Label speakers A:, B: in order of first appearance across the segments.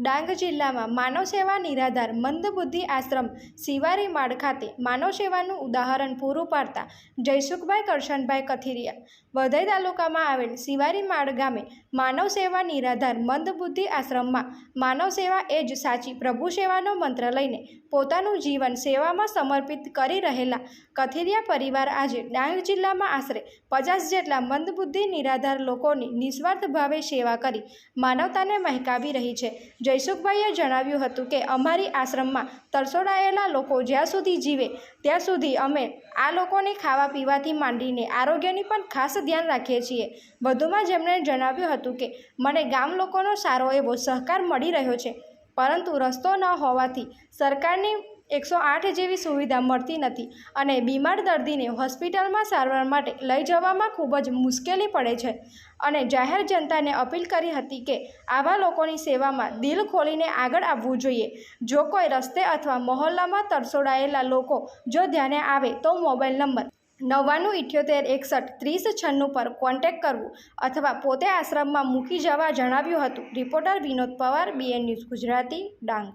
A: ડાંગ જિલ્લામાં માનવ સેવા નિરાધાર મંદબુદ્ધિ આશ્રમ શિવારી માળ ખાતે માનવ સેવાનું ઉદાહરણ પૂરું પાડતા જયસુખભાઈ કરશનભાઈ કથિરિયા વધઈ તાલુકામાં આવેલ શિવારી માળ ગામે માનવ સેવા નિરાધાર મંદબુદ્ધિ આશ્રમમાં માનવ સેવા એ જ સાચી પ્રભુ સેવાનો મંત્ર લઈને પોતાનું જીવન સેવામાં સમર્પિત કરી રહેલા કથિરિયા પરિવાર આજે ડાંગ જિલ્લામાં આશરે પચાસ જેટલા મંદબુદ્ધિ નિરાધાર લોકોની નિસ્વાર્થ ભાવે સેવા કરી માનવતાને મહેકાવી રહી છે. જયસુખભાઈએ જણાવ્યું હતું કે અમારી આશ્રમમાં તરસોડાયેલા લોકો જ્યાં સુધી જીવે, ત્યાં સુધી અમે આ લોકોને ખાવા પીવાથી માંડીને આરોગ્યની પણ ખાસ ધ્યાન રાખીએ છીએ. વધુમાં જેમણે જણાવ્યું હતું કે, મને ગામ લોકોનો સારો એવો સહકાર મળી રહ્યો છે, પરંતુ રસ્તો ન હોવાથી સરકારની એકસો આઠ જેવી સુવિધા મળતી નથી અને બીમાર દર્દીને હોસ્પિટલમાં સારવાર માટે લઈ જવામાં ખૂબ જ મુશ્કેલી પડે છે. અને જાહેર જનતાને અપીલ કરી હતી કે આવા લોકોની સેવામાં દિલ ખોલીને આગળ આવવું જોઈએ. જો કોઈ રસ્તે અથવા મહોલ્લામાં તરસોડાયેલા લોકો જો ધ્યાને આવે તો મોબાઈલ નંબર નવ્વાણું ઇઠ્યોતેર એકસઠ ત્રીસ છન્નું પર કોન્ટેક્ટ કરવું અથવા પોતે આશ્રમમાં મૂકી જવા જણાવ્યું હતું. Reporter Vinod Pawar, BN news Gujarati, Dang.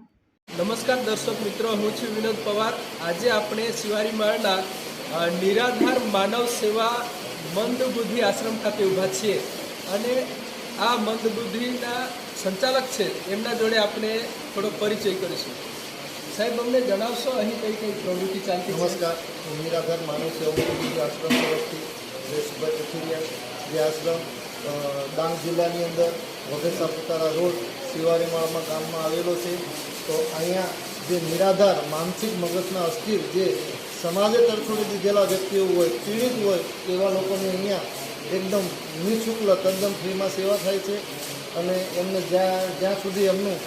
B: નમસ્કાર દર્શક મિત્રો, હું છું વિનોદ પવાર. આજે આપણે શિવારી માળના નિરાધાર માનવ સેવા મંદબુદ્ધિ આશ્રમ ખાતે ઊભા છીએ. અને આ મંદબુદ્ધિના સંચાલક છે, એમના જોડે આપણે થોડો પરિચય કરીશું. સાહેબ, અમને જણાવશો અહીં કઈ કઈ પ્રવૃત્તિ ચાલતી
C: નમસ્કાર. નિરાધાર માનવ આશ્રમ જયેશભાઈ કથિરિયા જે આશ્રમ ડાંગ જિલ્લાની અંદર વઘઈ સાપુતારા રોડ શિવારીમાળમાં ગામમાં આવેલો છે. તો અહીંયા જે નિરાધાર માનસિક મગજના અસ્થિર જે સમાજે તરફોડી દીધેલા વ્યક્તિઓ હોય, પીડિત હોય એવા લોકોને અહીંયા એકદમ નિઃશુલ્ક તદ્દન ફ્રીમાં સેવા થાય છે અને એમને જ્યાં જ્યાં સુધી એમનું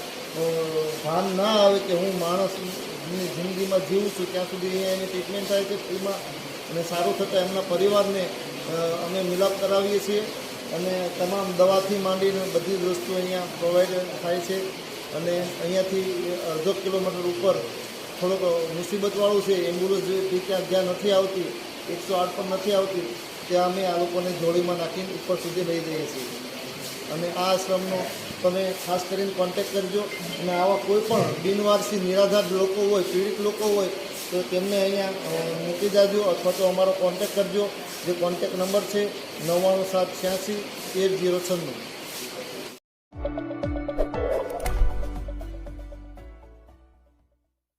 C: ભાન ના આવે કે હું માણસની જિંદગીમાં જીવું છું, ત્યાં સુધી અહીંયા એની ટ્રીટમેન્ટ થાય છે ફ્રીમાં અને સારું થતાં એમના પરિવારને અમે મિલાપ કરાવીએ છીએ અને તમામ દવાથી માંડીને બધી જ વસ્તુ અહીંયા પ્રોવાઈડ થાય છે. અને અહીંયાથી અડધો કિલોમીટર ઉપર થોડોક મુસીબતવાળું છે એમ્બ્યુલન્સ ત્યાં જ્યાં નથી આવતી, એકસો આઠ પણ નથી આવતી, ત્યાં અમે આ લોકોને જોડીમાં નાખીને ઉપર સુધી લઈ જઈએ છીએ. અને આ આશ્રમનો તમે ખાસ કરીને કોન્ટેક્ટ કરજો. અને આવા કોઈ પણ બિનવારસી નિરાધાર લોકો હોય, પીડિત લોકો હોય, તો તેમને અહીંયા મૂકી જાજો અથવા તો અમારો કોન્ટેક્ટ કરજો. જે કોન્ટેક્ટ નંબર છે નવ્વાણું સાત છ્યાસી એટ જીરો છન્નું.